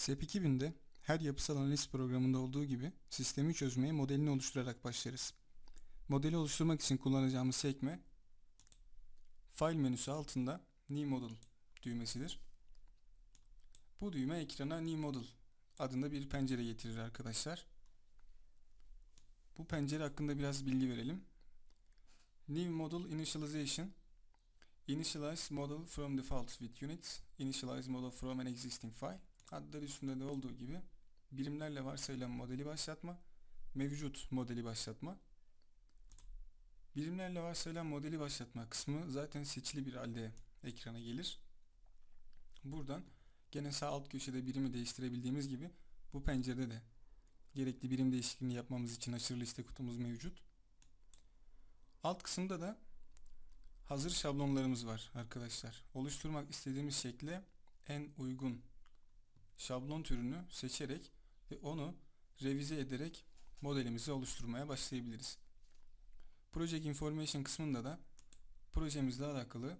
SEP 2000'de her yapısal analiz programında olduğu gibi sistemi çözmeye modelini oluşturarak başlarız. Modeli oluşturmak için kullanacağımız sekme File menüsü altında New Model düğmesidir. Bu düğme ekrana New Model adında bir pencere getirir arkadaşlar. Bu pencere hakkında biraz bilgi verelim. New Model Initialization Initialize model from default with units. Initialize model from an existing file. Adlar üstünde de olduğu gibi birimlerle varsayılan modeli başlatma, mevcut modeli başlatma. Birimlerle varsayılan modeli başlatma kısmı zaten seçili bir halde ekrana gelir. Buradan gene sağ alt köşede birimi değiştirebildiğimiz gibi bu pencerede de gerekli birim değişikliğini yapmamız için aşırı liste kutumuz mevcut. Alt kısımda da hazır şablonlarımız var arkadaşlar. Oluşturmak istediğimiz şekle en uygun şablon türünü seçerek ve onu revize ederek modelimizi oluşturmaya başlayabiliriz. Project Information kısmında da projemizle alakalı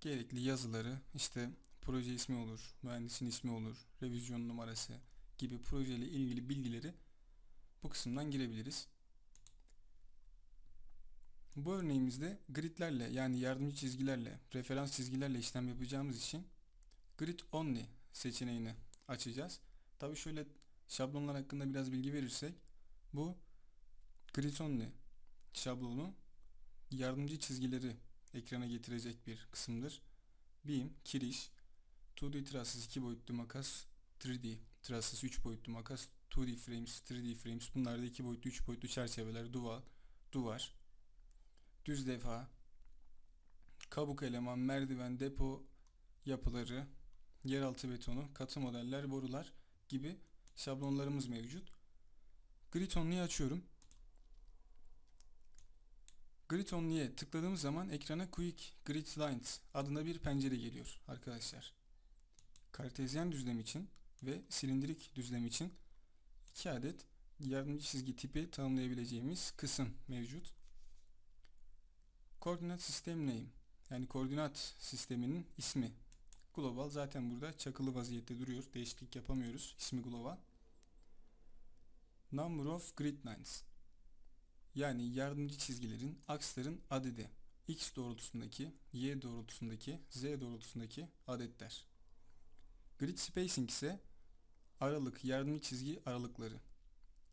gerekli yazıları işte proje ismi olur, mühendisin ismi olur, revizyon numarası gibi projeyle ilgili bilgileri bu kısımdan girebiliriz. Bu örneğimizde gridlerle yani yardımcı çizgilerle, referans çizgilerle işlem yapacağımız için grid only seçeneğini açacağız. Tabi şöyle şablonlar hakkında biraz bilgi verirsek bu grid only şablonu yardımcı çizgileri ekrana getirecek bir kısımdır. Beam, kiriş, 2D trusses 2 boyutlu makas, 3D trusses 3 boyutlu makas, 2D frames, 3D frames bunlar da 2 boyutlu 3 boyutlu çerçeveler, duvar, duvar, düz defa, kabuk eleman, merdiven, depo yapıları, yeraltı betonu, katı modeller, borular gibi şablonlarımız mevcut. Grid açıyorum. Grid Only'ye tıkladığımız zaman ekrana Quick Grid Lines adında bir pencere geliyor arkadaşlar. Kartezyen düzlem için ve silindirik düzlem için iki adet yardımcı çizgi tipi tanımlayabileceğimiz kısım mevcut. Koordinat System Name yani koordinat sisteminin ismi. Global zaten burada çakılı vaziyette duruyor. Değişiklik yapamıyoruz. İsmi global. Number of grid lines. Yani yardımcı çizgilerin, aksların adedi. X doğrultusundaki, Y doğrultusundaki, Z doğrultusundaki adetler. Grid spacing ise aralık, yardımcı çizgi aralıkları.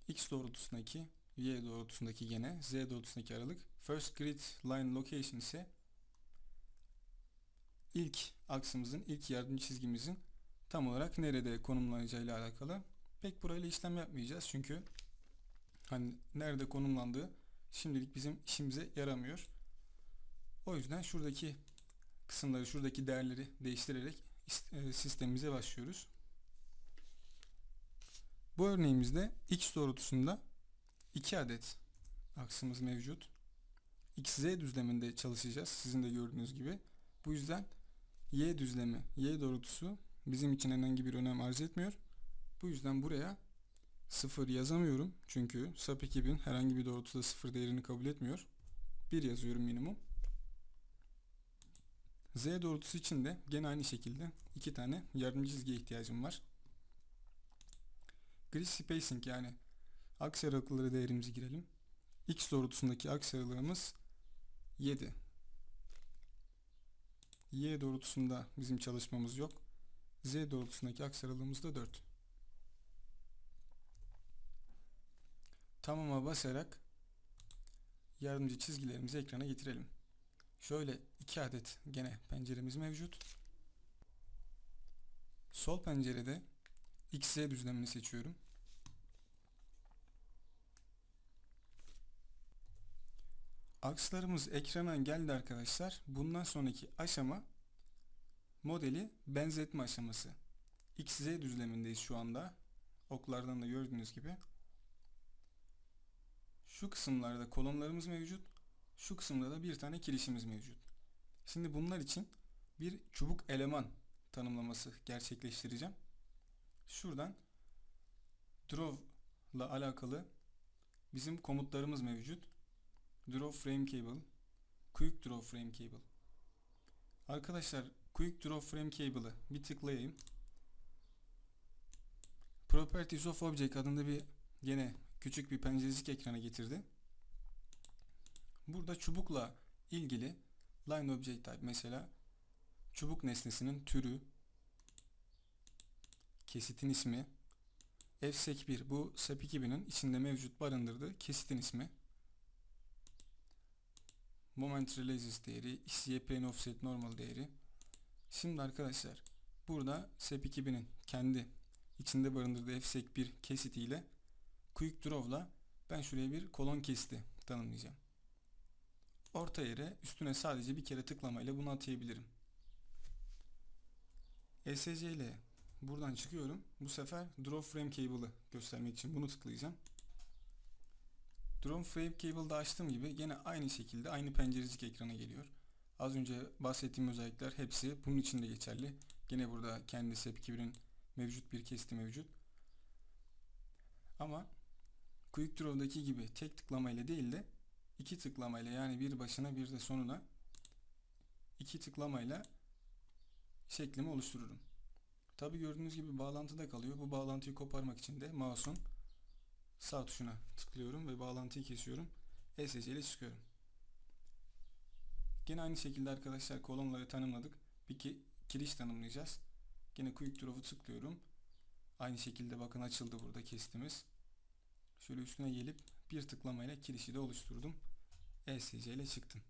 X doğrultusundaki, Y doğrultusundaki gene, Z doğrultusundaki aralık. First grid line location ise ilk aksımızın, ilk yardımcı çizgimizin tam olarak nerede konumlanacağı ile alakalı. Pek burayla işlem yapmayacağız çünkü hani nerede konumlandığı şimdilik bizim işimize yaramıyor. O yüzden şuradaki kısımları, şuradaki değerleri değiştirerek e, sistemimize başlıyoruz. Bu örneğimizde x doğrultusunda 2 adet aksımız mevcut. XZ düzleminde çalışacağız sizin de gördüğünüz gibi. Bu yüzden Y düzlemi, Y doğrultusu bizim için herhangi bir önem arz etmiyor. Bu yüzden buraya 0 yazamıyorum. Çünkü SAP 2000 herhangi bir doğrultuda 0 değerini kabul etmiyor. 1 yazıyorum minimum. Z doğrultusu için de gene aynı şekilde iki tane yardımcı çizgiye ihtiyacım var. Grid spacing yani aks aralıkları değerimizi girelim. X doğrultusundaki aks aralığımız 7. Y doğrultusunda bizim çalışmamız yok. Z doğrultusundaki aks aralığımız da 4. Tamama basarak yardımcı çizgilerimizi ekrana getirelim. Şöyle iki adet gene penceremiz mevcut. Sol pencerede XZ düzlemini seçiyorum. Akslarımız ekrana geldi arkadaşlar. Bundan sonraki aşama modeli benzetme aşaması. XZ düzlemindeyiz şu anda. Oklardan da gördüğünüz gibi. Şu kısımlarda kolonlarımız mevcut. Şu kısımda da bir tane kirişimiz mevcut. Şimdi bunlar için bir çubuk eleman tanımlaması gerçekleştireceğim. Şuradan draw ile alakalı bizim komutlarımız mevcut. Draw frame cable, quick draw frame cable. Arkadaşlar quick draw frame cable'ı bir tıklayayım. Properties of Object adında bir gene küçük bir pencerecik ekrana getirdi. Burada çubukla ilgili line object type mesela çubuk nesnesinin türü, kesitin ismi, fsec1 bu SAP 2000'in içinde mevcut barındırdığı kesitin ismi, moment releases değeri, xy offset normal değeri. Şimdi arkadaşlar burada SAP 2000'in kendi içinde barındırdığı fsec1 kesitiyle quick draw'la ben şuraya bir kolon kesti tanımlayacağım. Orta yere üstüne sadece bir kere tıklamayla bunu atayabilirim. ESC ile buradan çıkıyorum. Bu sefer Draw Frame Cable'ı göstermek için bunu tıklayacağım. Draw Frame Cable'da açtığım gibi yine aynı şekilde aynı pencerecik ekrana geliyor. Az önce bahsettiğim özellikler hepsi bunun için de geçerli. Yine burada kendi SAP 2000'in mevcut bir kesti mevcut. Ama Quick Draw'daki gibi tek tıklamayla değil de iki tıklamayla yani bir başına bir de sonuna iki tıklamayla şeklimi oluştururum. Tabi gördüğünüz gibi bağlantıda kalıyor. Bu bağlantıyı koparmak için de mouse'un sağ tuşuna tıklıyorum ve bağlantıyı kesiyorum. ESC ile çıkıyorum. Gene aynı şekilde arkadaşlar kolonları tanımladık. Bir ki kiriş tanımlayacağız. Gene Quick Draw'u tıklıyorum. Aynı şekilde bakın açıldı burada kestimiz. Şöyle üstüne gelip bir tıklamayla kirişi de oluşturdum. ESC ile çıktım.